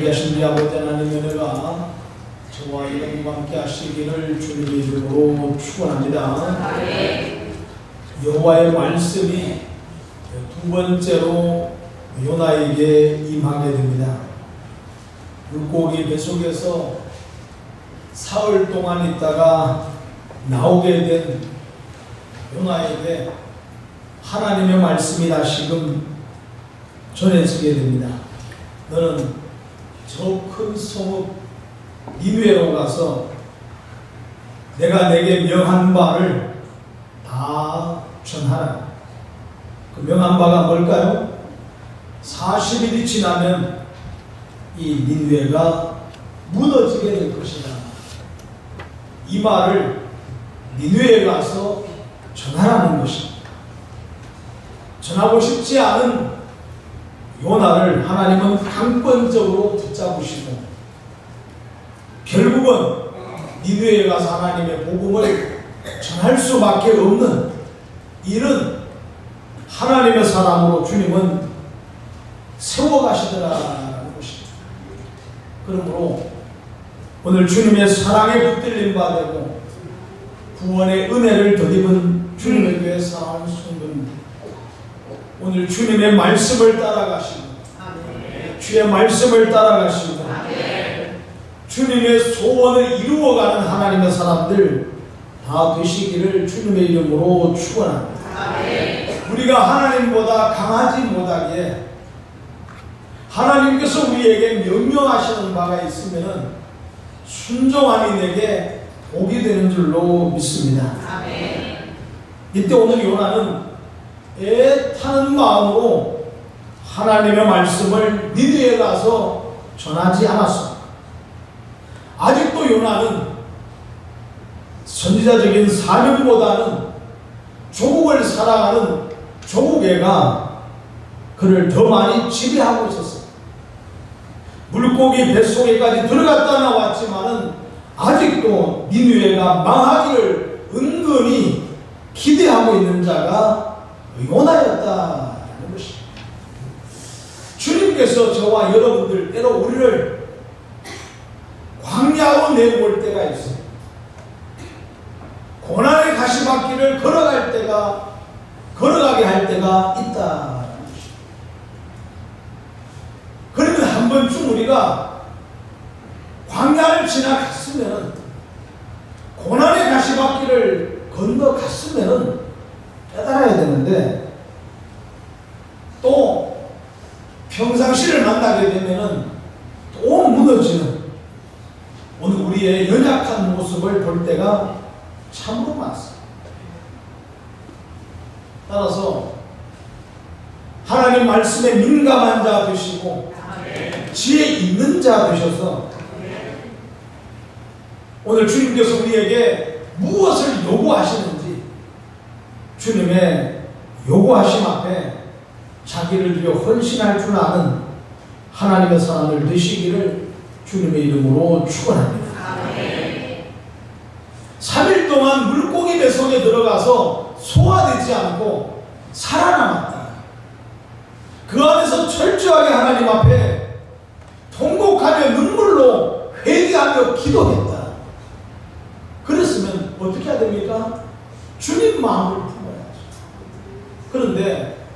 예배하신 우리 아버지 하나님의 은혜가 저와 여러분과 함께 하시기를 주님의 이름으로 축원합니다. 여호와의 말씀이 두 번째로 요나에게 임하게 됩니다. 물고기 뱃속에서 사흘 동안 있다가 나오게 된 요나에게 하나님의 말씀이 다시금 전해지게 됩니다. 너는 저 큰 성읍 니누에로 가서 내가 내게 명한 바를 다 전하라. 그 명한 바가 뭘까요? 40일이 지나면 이 니누에가 무너지게 될 것이다. 이 말을 니누에 가서 전하라는 것입니다. 전하고 싶지 않은 요나를 하나님은 강권적으로 붙잡으시고 결국은 니누에 가서 하나님의 복음을 전할 수밖에 없는 이런 하나님의 사람으로 주님은 세워가시더라라는 것입니다. 그러므로 오늘 주님의 사랑에 붙들림 받고 구원의 은혜를 덧입은 주님의 교회 사랑하는 성도님 오늘 주님의 말씀을 따라가시고 주의 말씀을 따라가시고 주님의 소원을 이루어가는 하나님의 사람들 다 되시기를 주님의 이름으로 축원합니다. 우리가 하나님보다 강하지 못하게 하나님께서 우리에게 명령하시는 바가 있으면 순종함이 내게 복이 되는 줄로 믿습니다. 이때 오늘 요나는 애타는 마음으로 하나님의 말씀을 니드에 가서 전하지 않았습니다. 아직도 요나는 선지자적인 사명보다는 조국을 사랑하는 조국애가 그를 더 많이 지배하고 있었어요. 물고기 뱃속에까지 들어갔다 나왔지만은 아직도 니누에가 망하기를 은근히 기대하고 있는 자가 요나였다라는 것입니다. 주님께서 저와 여러분들 때로 우리를 광야로 내볼 때가 있어요. 고난의 가시밭길을 걸어갈 때가 걸어가게 할 때가 있다. 그러면 한 번쯤 우리가 광야를 지나갔으면 고난의 가시밭길을 건너갔으면 깨달아야 되는데 또 평상시를 만나게 되면은 또 무너지는 오늘 우리의 연약한 모습을 볼 때가 참으로 많습니다. 따라서 하나님 말씀에 민감한 자 되시고 지혜 있는 자 되셔서 오늘 주님께서 우리에게 무엇을 요구하시는지 주님의 요구하심 앞에 자기를 위해 헌신할 줄 아는 하나님의 사람을 되시기를 주님의 이름으로 축원합니다. 3일 동안 물고기 뱃속에 들어가서 소화되지 않고 살아남았다. 그 안에서 철저하게 하나님 앞에 통곡하며 눈물로 회개하며 기도했다. 그랬으면 어떻게 해야 됩니까? 주님 마음을. 그런데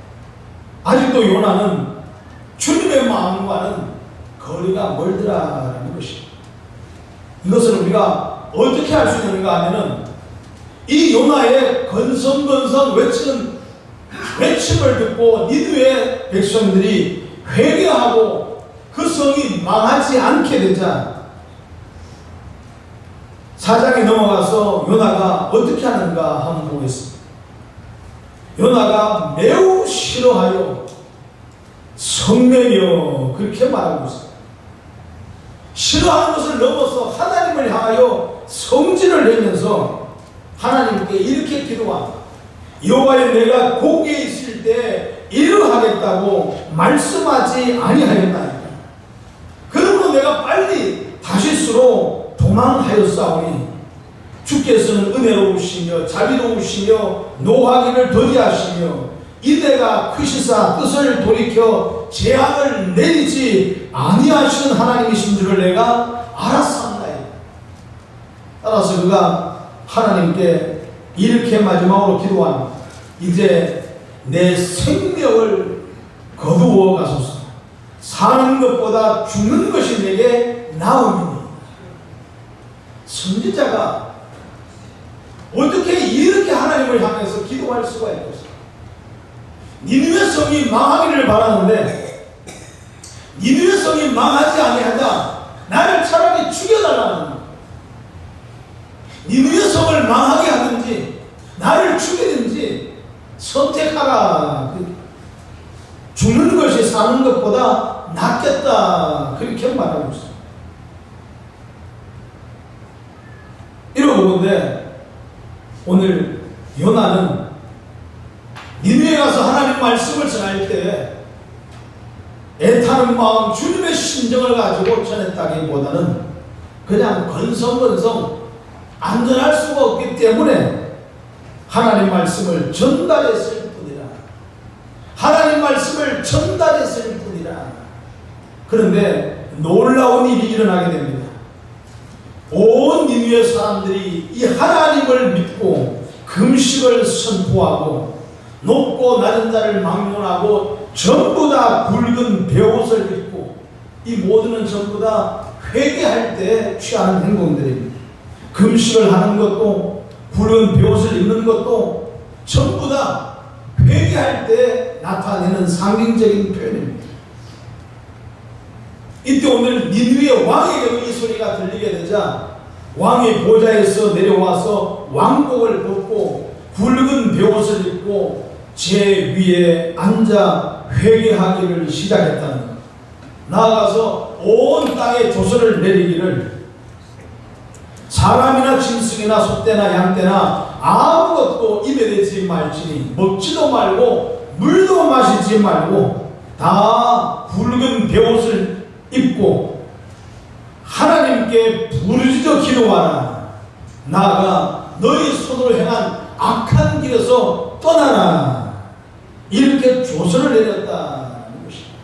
아직도 요나는 주님의 마음과는 거리가 멀더라라는 것입니다. 이것을 우리가 어떻게 할 수 있는가 하면은 이 요나의 건성건성 외치는 외침을 듣고 니드의 백성들이 회개하고 그 성이 망하지 않게 되자 사장에 넘어가서 요나가 어떻게 하는가 한번 보겠습니다. 요나가 매우 싫어하여 성내며 그렇게 말하고 있습니다. 싫어하는 것을 넘어서 하나님을 향하여 성질을 내면서 하나님께 이렇게 기도합니다. 여호와여 내가 고기에 있을 때 이러하겠다고 말씀하지 아니하였나이다. 그러므로 내가 빨리 다시스로 도망하였사오니 주께서는 은혜로우시며 자비로우시며 노하기를 더디하시며 이대가 크시사 뜻을 돌이켜 재앙을 내리지 아니하시는 하나님이신 줄을 내가 알았사옵나이다. 따라서 그가 하나님께 이렇게 마지막으로 기도한 이제 내 생명을 거두어 가소서. 사는 것보다 죽는 것이 내게 나음이니. 선지자가 어떻게 이렇게 하나님을 향해서 기도할 수가 있겠어 니누의 성이 망하기를 바라는데 니누의 성이 망하지 아니하자 나를 차라리 죽여달라는 거야. 니누의 성을 망하게 하든지 나를 죽이든지 선택하라. 그 죽는 것이 사는 것보다 낫겠다. 그렇게 말하고 있어요. 이러고 보는데 오늘 요나는 니누에 가서 하나님 말씀을 전할 때 애타는 마음 주님의 심정을 가지고 전했다기보다는 그냥 건성건성 안전할 수가 없기 때문에 하나님 말씀을 전달했을 뿐이라. 하나님 말씀을 전달했을 뿐이라. 그런데 놀라운 일이 일어나게 됩니다 온 니누의 사람들이 이 하나님을 믿고 금식을 선포하고 높고 낮은 자를 막론하고 전부 다 붉은 베옷을 입고 이 모두는 전부 다 회개할 때 취하는 행동들입니다. 금식을 하는 것도 붉은 베옷을 입는 것도 전부 다 회개할 때 나타내는 상징적인 표현입니다. 이때 오늘 니누의 왕에게도 이 소리가 들리게 되자 왕의 보좌에서 내려와서 왕복을 벗고 붉은 베옷을 입고 제 위에 앉아 회개하기를 시작했다는 것. 나아가서 온 땅에 조서를 내리기를 사람이나 짐승이나 소떼나 양떼나 아무것도 입에 대지 말지니 먹지도 말고 물도 마시지 말고 다 붉은 베옷을 입고 하나님께 부르짖어 기도하라 나아가 너희 손으로 행한 악한 길에서 떠나라. 이렇게 조서를 내렸다는 것입니다.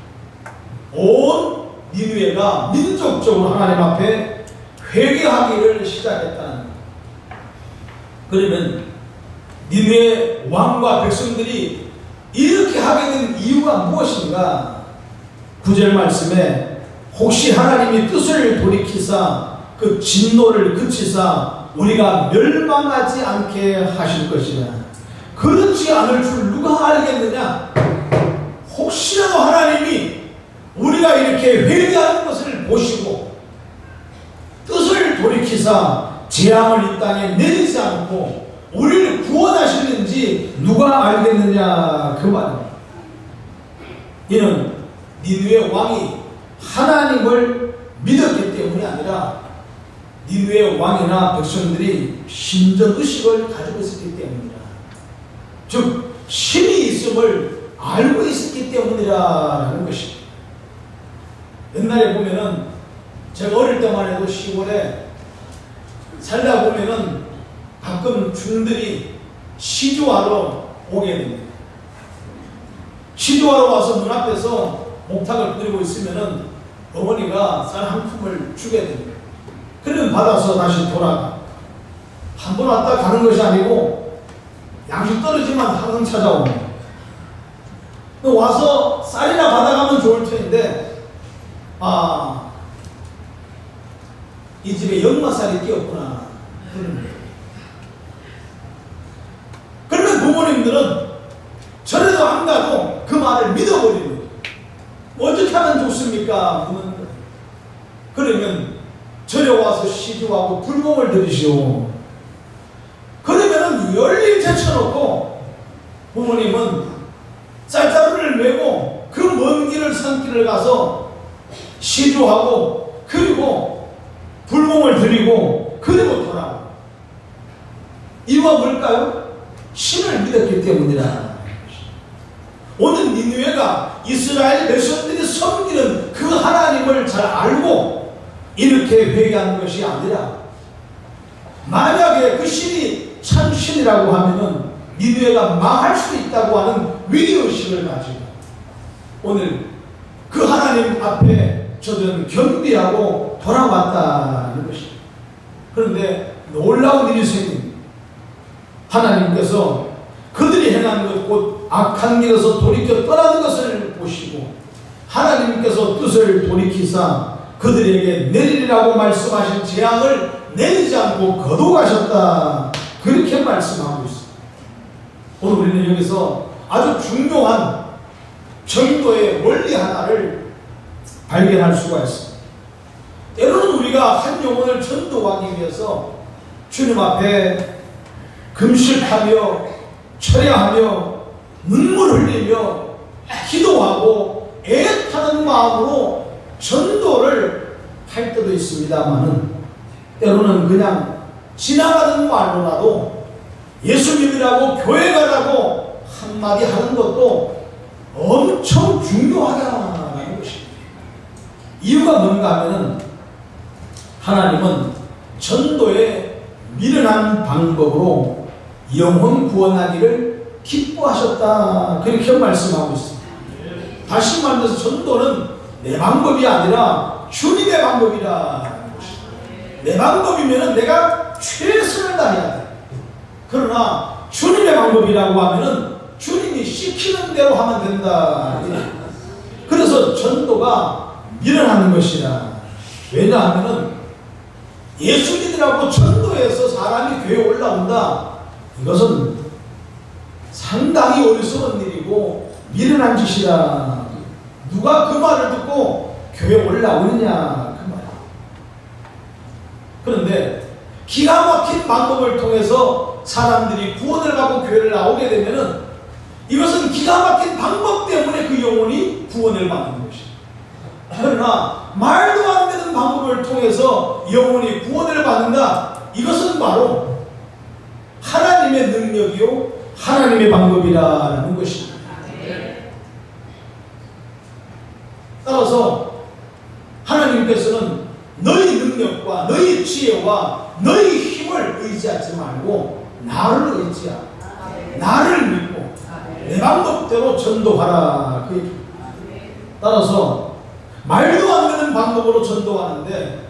온 니누에가 민족적으로 하나님 앞에 회개하기를 시작했다는 것 그러면 니누의 왕과 백성들이 이렇게 하게 된 이유가 무엇인가? 구절 말씀에 혹시 하나님이 뜻을 돌이키사 그 진노를 그치사 우리가 멸망하지 않게 하실 것이라. 그렇지 않을 줄 누가 알겠느냐? 혹시라도 하나님이 우리가 이렇게 회개하는 것을 보시고 뜻을 돌이키사 재앙을 이 땅에 내리지 않고 우리를 구원하시는지 누가 알겠느냐 그 말입니다. 이는 니누의 왕이 하나님을 믿었기 때문이 아니라 니누의 왕이나 백성들이 신전 의식을 가지고 있었기 때문이라. 즉 신이 있음을 알고 있었기 때문이라는 것입니다. 옛날에 보면은 제가 어릴 때만 해도 시골에 살다 보면은 가끔 중들이 시주하러 오게 됩니다. 시주하러 와서 문 앞에서 목탁을 끓이고 있으면은 어머니가 쌀한 푼을 주게 됩니다. 그러면 받아서 다시 돌아가. 한 번 왔다 가는 것이 아니고 양식 떨어지만 항상 찾아옵니다. 와서 쌀이나 받아가면 좋을 텐데 아, 이 집에 역마살이 끼었구나. 그러면 부모님들은 절에도 안 가도 그 말을 믿어버리는 거예요. 하면 좋습니까? 그러면 절에 와서 시주하고 불공을 들이시오. 그러면은 열일 제쳐놓고 부모님은 쌀자루를 메고 그 먼 길을 산길을 가서 시주하고 그리고 불공을 드리고 그리고 돌아오고 이유가 뭘까요? 신을 믿었기 때문이라 오늘 니누에가 이스라엘 백성들이 섬기는 그 하나님을 잘 알고 이렇게 회개한 것이 아니라 만약에 그 신이 참 신이라고 하면은 니누에가 망할 수 있다고 하는 위기의식을 가지고 오늘 그 하나님 앞에 저들은 경비하고 돌아왔다는 것입니다. 그런데 놀라운 일이 생깁니다. 하나님께서 그들이 행한 것 곧 악한 길에서 돌이켜 떠나는 것을 보시고 하나님께서 뜻을 돌이키사 그들에게 내리라고 말씀하신 재앙을 내리지 않고 거둬가셨다. 그렇게 말씀하고 있습니다. 오늘 우리는 여기서 아주 중요한 전도의 원리 하나를 발견할 수가 있습니다. 때로는 우리가 한 영혼을 전도하기 위해서 주님 앞에 금식하며 철야하며 눈물 흘리며 기도하고 애타는 마음으로 전도를 할 때도 있습니다만은 때로는 그냥 지나가는 말로라도 예수 믿으라고 교회 가라고 한마디 하는 것도 엄청 중요하다는 것입니다. 이유가 뭔가 하면은 하나님은 전도에 미련한 방법으로 영혼 구원하기를 기뻐하셨다. 그렇게 말씀하고 있습니다. 다시 말해서 전도는 내 방법이 아니라 주님의 방법이라. 내 방법이면 내가 최선을 다해야 돼. 그러나 주님의 방법이라고 하면은 주님이 시키는 대로 하면 된다. 그래서 전도가 일어나는 것이다. 왜냐하면은 예수 믿으라고 전도해서 사람이 교회 올라온다. 이것은 상당히 어리석은 일이고 미련한 짓이다. 누가 그 말을 듣고 교회 올라오느냐 그 말. 그런데 기가 막힌 방법을 통해서 사람들이 구원을 받고 교회를 나오게 되면은 이것은 기가 막힌 방법 때문에 그 영혼이 구원을 받는 것이다. 그러나 말도 안 되는 방법을 통해서 영혼이 구원을 받는다. 이것은 바로 하나님의 능력이요 하나님의 방법이라는 것입니다. 따라서 하나님께서는 너희 능력과 너희 지혜와 너희 힘을 의지하지 말고 나를 의지하라. 나를 믿고 내 방법대로 전도하라. 그. 따라서 말도 안 되는 방법으로 전도하는데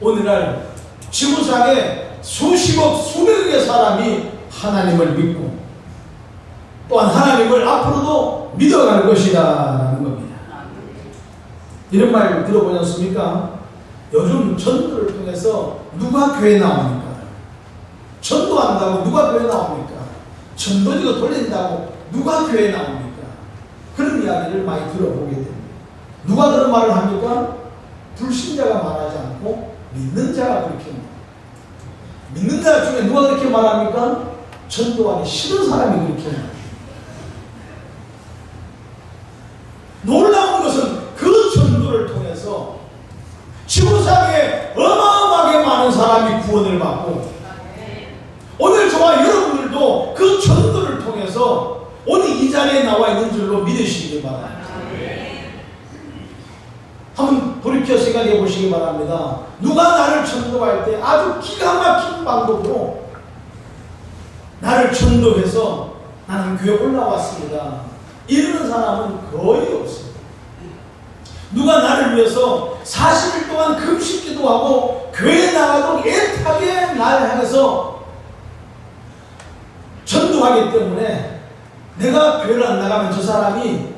오늘날 지구상에 수십억 수백억의 사람이 하나님을 믿고 또한 하나님을 앞으로도 믿어갈 것이다 라는 겁니다. 이런 말 들어보셨습니까? 요즘 전도를 통해서 누가 교회 나옵니까? 전도한다고 누가 교회 나옵니까? 전도지가 돌린다고 누가 교회 나옵니까? 그런 이야기를 많이 들어보게 됩니다. 누가 그런 말을 합니까? 불신자가 말하지 않고 믿는 자가 그렇게 말합니다. 믿는 자 중에 누가 그렇게 말합니까? 전도하기 싫은 사람이 그렇게 말합니다. 놀라운 것은 그 전도를 통해서 지구상에 어마어마하게 많은 사람이 구원을 받고 오늘 저와 여러분들도 그 전도를 통해서 오늘 이 자리에 나와 있는 줄로 믿으시기 바랍니다. 한번 돌이켜 생각해 보시기 바랍니다. 누가 나를 전도할 때 아주 기가 막힌 방법으로 나를 전도해서 나는 교회 올라왔습니다. 이러는 사람은 거의 없습니다. 누가 나를 위해서 40일 동안 금식 기도 하고 교회 나가도 애타게 날 향해서 전도하기 때문에 내가 교회를 안 나가면 저 사람이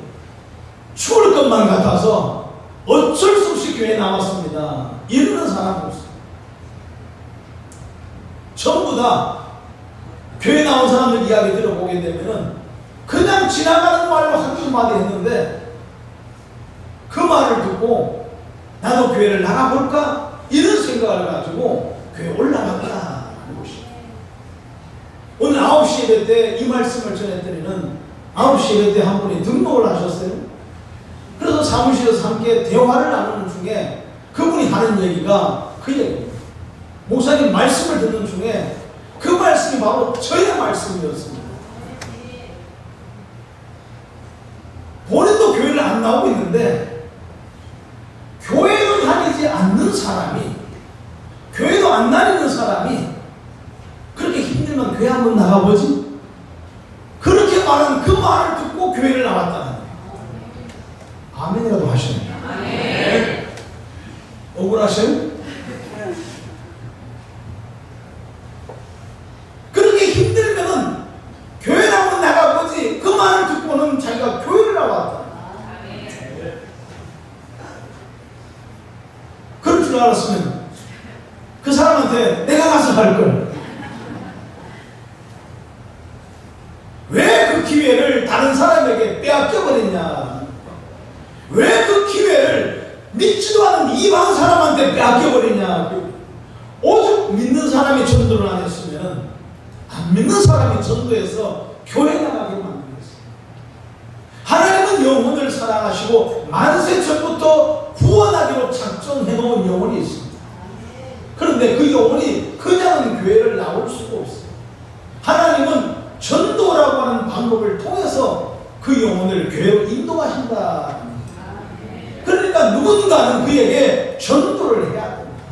죽을 것만 같아서 어쩔 수 없이 교회에 나왔습니다. 이러는 사람은 없어요. 전부 다 교회 나온 사람들 이야기 들어보게 그냥 지나가는 말로 한두 마디 했는데 그 말을 듣고 나도 교회를 나가볼까? 이런 생각을 가지고 교회 올라갔다는 것이죠. 오늘 9시 예배 때 이 말씀을 전했더니는 9시 예배 때 한 분이 등록을 하셨어요. 그래서 사무실에서 함께 대화를 나누는 중에 그분이 하는 얘기가 그 얘기입니다. 목사님 말씀을 듣는 중에 그 말씀이 바로 저의 말씀이었습니다. 본인도 교회를 안 나오고 있는데 교회도 다니지 않는 사람이 교회도 안 다니는 사람이 그렇게 힘들면 교회 한번 나가보지? 나는 그 말을 듣고 교회를 나왔다는 거예요. 아멘이라도 하시네요. 억울하세요? 그렇게 힘들면은 교회 나오면 나가보지 그 말을 듣고는 자기가 교회를 나왔다. 그럴 줄 알았으면 그 사람한테 내가 가서 할 걸. 왜 그 기회를 다른 사람에게 빼앗겨 버렸냐? 왜 그 기회를 믿지도 않은 이방 사람한테 빼앗겨 버리냐? 오죽 믿는 사람이 전도를 안 했으면 안 믿는 사람이 전도해서 교회 나가게 만들었어요. 하나님은 영혼을 사랑하시고 만세 전부터 구원하기로 작정해 놓은 영혼이 있습니다. 그런데 그 영혼이 그냥 교회를 나올 수가 없어요. 하나님은 전도라고 하는 방법을 통해서 그 영혼을 교회로 인도하신다. 그러니까 누군가는 그에게 전도를 해야 됩니다.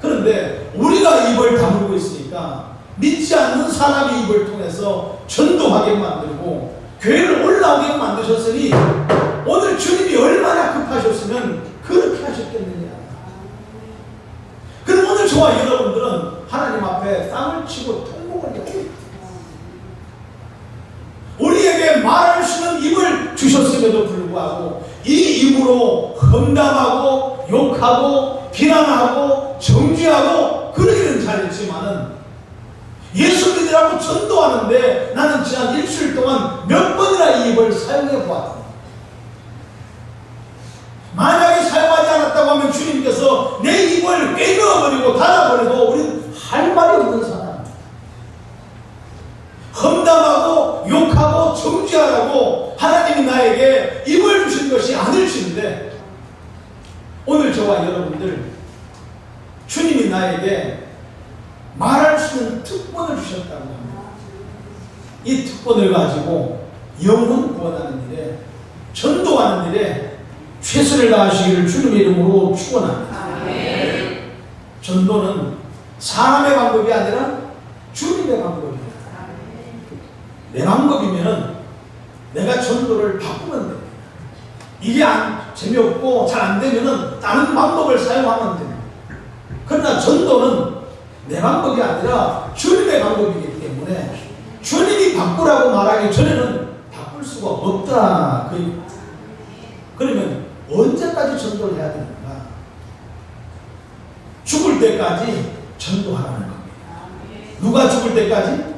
그런데 우리가 입을 다물고 있으니까 믿지 않는 사람의 입을 통해서 전도하게 만들고 교회를 올라오게 만드셨으니 오늘 주님이 얼마나 급하셨으면 그렇게 하셨겠느냐. 저와 여러분들은 하나님 앞에 땅을 치고 통곡을 해야 돼요. 우리에게 말할 수 있는 입을 주셨음에도 불구하고 이 입으로 험담하고 욕하고 비난하고 정죄하고 그러기는 잘했지만은 예수 믿으라고 전도하는데 나는 지난 일주일 동안 몇 번이나 이 입을 사용해 보았다. 만약에 사용하지 않았다고 하면 주님께서 내 입을 꿰매어버리고 닫아버려도 우리는 할 말이 없는 사람. 험담하고 욕하고 정죄하라고 하나님이 나에게 입을 주신 것이 아니신데 오늘 저와 여러분들 주님이 나에게 말할 수 있는 특권을 주셨다고 합니다. 이 특권을 가지고 영혼 구원하는 일에 전도하는 일에 최선을 다하시기를 주님의 이름으로 축원합니다. 전도는 사람의 방법이 아니라 주님의 방법입니다. 내 방법이면은 내가 전도를 바꾸면 됩니다. 이게 안, 재미없고 잘 안 되면은 다른 방법을 사용하면 됩니다. 그러나 전도는 내 방법이 아니라 주님의 방법이기 때문에 주님이 바꾸라고 말하기 전에는 바꿀 수가 없다. 그- 그러면 언제까지 전도를 해야 됩니까? 죽을 때까지 전도하라는 겁니다. 누가 죽을 때까지?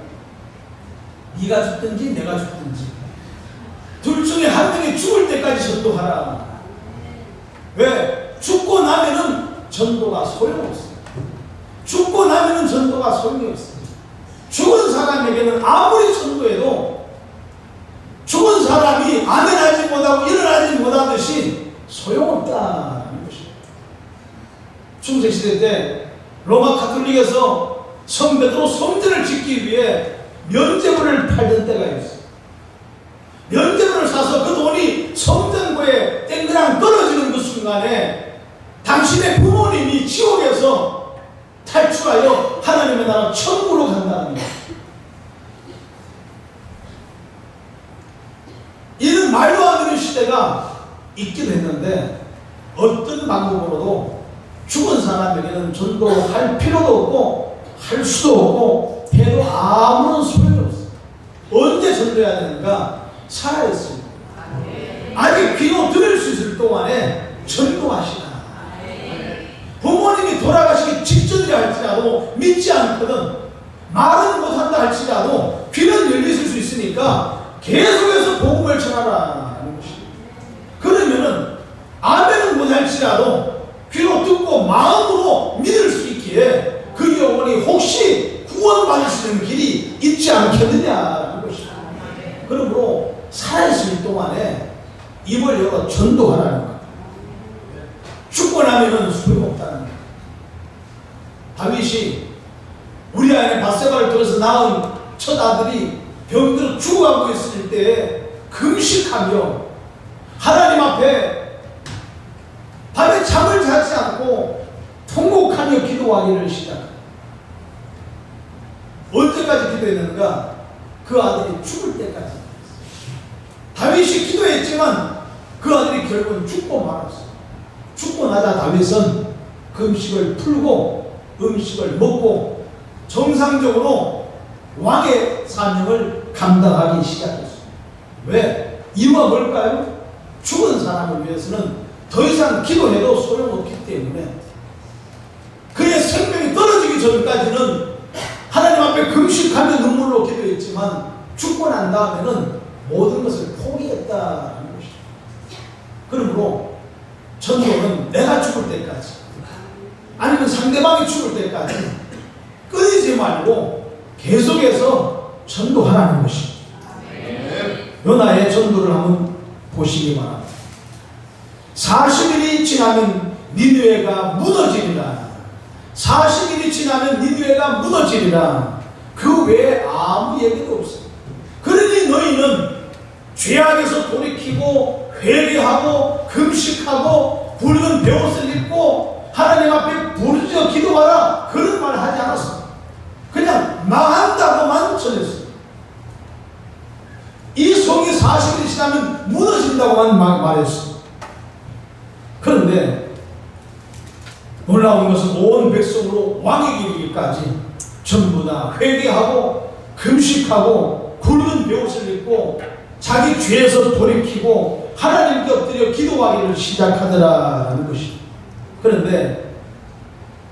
네가 죽든지 내가 죽든지 둘 중에 한 명이 죽을 때까지 전도하라. 왜? 죽고 나면은 전도가 소용없어요. 죽고 나면은 전도가 소용이 없어요. 죽은 사람에게는 아무리 전도해도 죽은 사람이 아멘하지 못하고 일어나지 못하듯이 소용없다는 것입니다. 중세시대 때 로마 카톨릭에서 성 베드로 성전을 짓기 위해 면제부를 팔던 때가 있어요. 면제부를 사서 그 돈이 성전부에 땡그랑 떨어지는 그 순간에 당신의 부모님이 지옥에서 탈출하여 하나님의 나라 천국으로 간다는 거예요. 이는 말도 안 되는 시대가 있긴 했는데 어떤 방법으로도 죽은 사람에게는 전도할 필요도 없고 할 수도 없고 해도 아무런 소용이 없어요. 언제 전도해야 되는가? 살아있습니다. 아직 귀로 들을 수 있을 동안에 전도하시라. 부모님이 돌아가시기 직전이라 할지라도 믿지 않거든 말은 못한다 할지라도 귀는 열리실 수 있으니까 계속해서 복음을 것입니다. 그러면은 아멘은 못할지라도 귀로 듣고 마음으로 믿을 수 있기에 그 영혼이 혹시 구원받을 수 있는 길이 있지 않겠느냐는 것입니다. 그러므로 살아있을 동안에 입을 열어 전도하라는 것. 죽고 나면은 소용없다는 것. 다윗이 우리 안에 바세바를 통해서 낳은 첫 아들이 병들어 죽어가고 있을 때 금식하며 하나님 앞에 밤에 잠을 자지 않고 통곡하며 기도하기를 시작합니다. 언제까지 기도했는가? 그 아들이 죽을 때까지. 다윗이 기도했지만 그 아들이 결국은 죽고 말았어. 죽고 나자 다윗은 금식을 풀고 음식을 먹고 정상적으로 왕의 사명을 감당하기 시작했어. 왜? 이유가 뭘까요? 죽은 사람을 위해서는 더 이상 기도해도 소용없기 때문에 그의 생명이 떨어지기 전까지는 하나님 앞에 금식하며 눈물로 기도했지만 죽고 난 다음에는 모든 것을 포기했다는 것이죠. 그러므로 전도는 내가 죽을 때까지 아니면 상대방이 죽을 때까지 끊이지 말고 계속해서 전도하라는 것입니다. 요나의 전도를 한번 보시기 바랍니다. 40일이 지나면 니누에가 무너지리라. 40일이 지나면 니누에가 무너지리라. 그 외에 아무 얘기도 없어요. 그러니 너희는 죄악에서 돌이키고 회개하고 금식하고 붉은 베옷을 입고 하나님 앞에 부르짖어 기도하라 그런 말 하지 않았어. 그냥 망한다고만 전했어. 이 성이 40일이 지나면 무너진다고만 말- 말했어. 그런데 놀라운 것은 온 백성으로 왕이 이르기까지 전부 다 회개하고 금식하고 굵은 베옷을 입고 자기 죄에서 돌이키고 하나님께 엎드려 기도하기를 시작하더라라는 것이. 그런데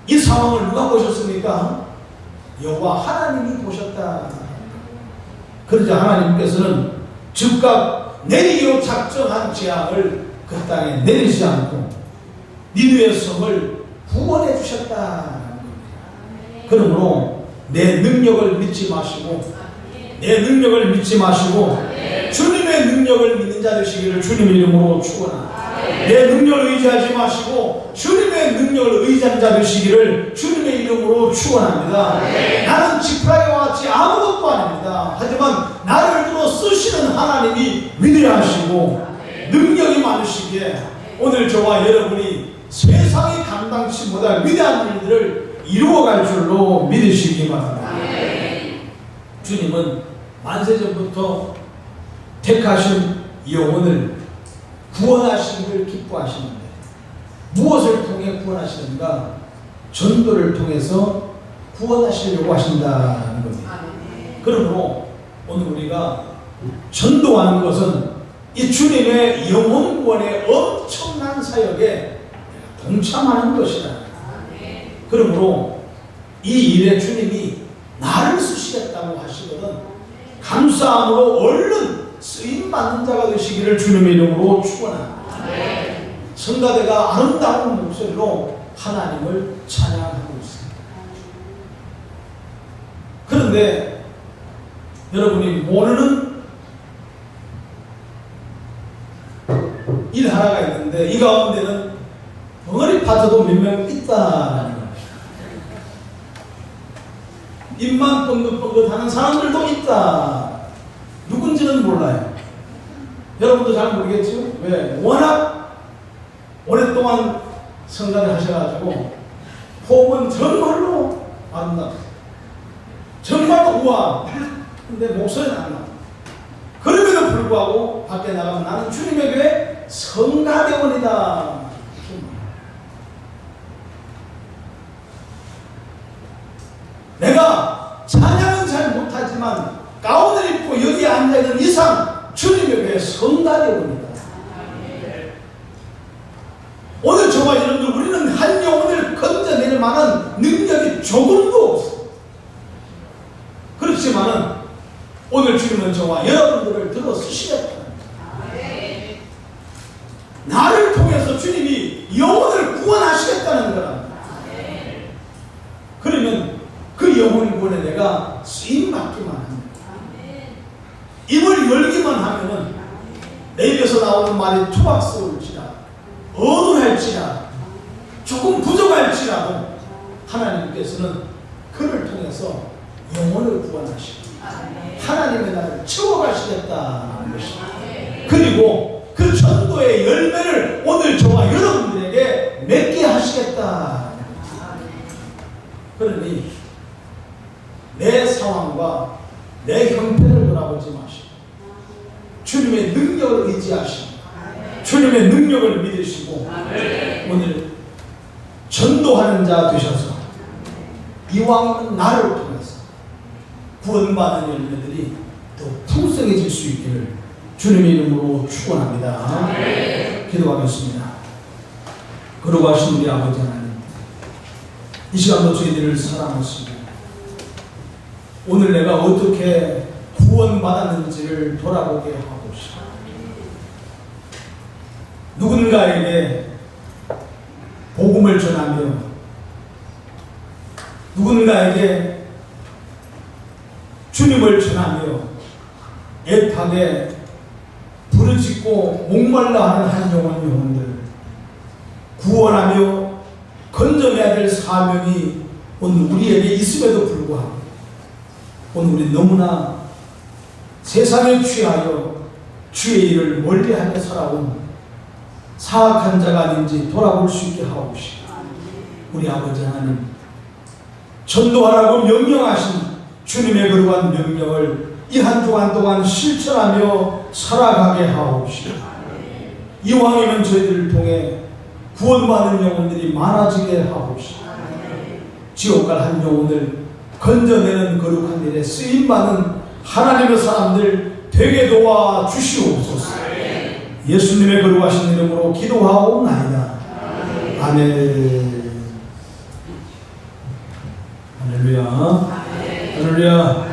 이 상황을 누가 보셨습니까? 여호와 하나님이 보셨다. 그러자 하나님께서는 즉각 내리기로 작정한 재앙을 그 땅에 내리지 않고 니누의 성을 구원해 주셨다. 그러므로 내 능력을 믿지 마시고 내 능력을 믿지 마시고 주님의 능력을 믿는 자 되시기를 주님의 이름으로 축원합니다. 내 능력을 의지하지 마시고 주님의 능력을 의지한 자 되시기를 주님의 이름으로 축원합니다. 나는 지푸라기와 같이 아무것도 아닙니다. 하지만 나를 들어 쓰시는 하나님이 위대하시고 능력이 많으시기에 오늘 저와 여러분이 세상이 감당치 못할 위대한 일들을 이루어갈 줄로 믿으시기 바랍니다. 주님은 만세전부터 택하신 영혼을 구원하시기를 기뻐하시는데 무엇을 통해 구원하시는가? 전도를 통해서 구원하시려고 하신다는 겁니다. 그러므로 오늘 우리가 전도하는 것은 이 주님의 영혼 구원의 엄청난 사역에 동참하는 것이다. 그러므로 이 일에 주님이 나를 쓰시겠다고 하시거든 감사함으로 얼른 쓰임 받는 자가 되시기를 주님의 이름으로 축원합니다. 성가대가 아름다운 목소리로 하나님을 찬양하고 있습니다. 그런데 여러분이 모르는 일 하나가 있는데 이 가운데는 벙어리 파트도 몇 명 있다는 겁니다. 입만 뻥긋뻥긋 하는 사람들도 있다. 누군지는 몰라요. 여러분도 잘 모르겠죠? 왜? 워낙 오랫동안 성가를 하셔가지고 호흡은 정말로 아름답다. 정말로 우아. 근데 목소리는 안 나. 그럼에도 불구하고 밖에 나가면 나는 주님의 교회 성가대원이다. 내가 찬양은 잘 못하지만 가운을 입고 여기 앉아있는 이상 주님의 교회 성가대원이다. 오늘 저와 여러분들 우리는 한 영혼을 건져낼 만한 능력이 조금도 없어. 그렇지만은 오늘 주님은 저와 여러분들을 들어 쓰시겠다. 나를 통해서 주님이 영혼을 구원하시겠다는 거랍니다. 그러면 그 영혼을 구원해 내가 쓰임 받기만 합니다. 입을 열기만 하면은 내 입에서 나오는 말이 투박스러울지라 어눌할지라 조금 부족할지라도 하나님께서는 그를 통해서 영혼을 구원하시고 하나님의 나를 채워가시겠다는 것입니다. 그리고 그 전도의 열매를 오늘 저와 여러분들에게 맺게 하시겠다. 그러니 내 상황과 내 형편을 돌아보지 마시고 주님의 능력을 의지하시고 주님의 능력을 믿으시고 오늘 전도하는 자 되셔서 이왕 나를 통해서 구원받는 열매들이 더 풍성해질 수 있기를 주님의 이름으로 축원합니다. 기도하겠습니다. 그러고 하신 우리 아버지 하나님 이 시간도 저희들을 사랑하시고 오늘 내가 어떻게 구원받았는지를 돌아보게 싶어 누군가에게 복음을 전하며 누군가에게 주님을 전하며 애타게 부르짖고 목말라 하는 한 영혼 영혼들 구원하며 건져내야 될 사명이 오늘 우리에게 있음에도 불구하고 오늘 우리 너무나 세상에 취하여 주의 일을 멀리하며 살아온 사악한 자가 아닌지 돌아볼 수 있게 하옵시고 우리 아버지 하나님 전도하라고 명령하신 주님의 거룩한 명령을 이 한 주간 동안 실천하며 살아가게 하옵시고 이왕이면 저희들을 통해 구원받는 영혼들이 많아지게 하옵시고 지옥 갈 한 영혼을 건져내는 거룩한 일에 쓰임받는 하나님의 사람들 되게 도와 주시옵소서. 예수님의 거룩하신 이름으로 기도하옵나이다. 아멘. 할렐루야 할렐루야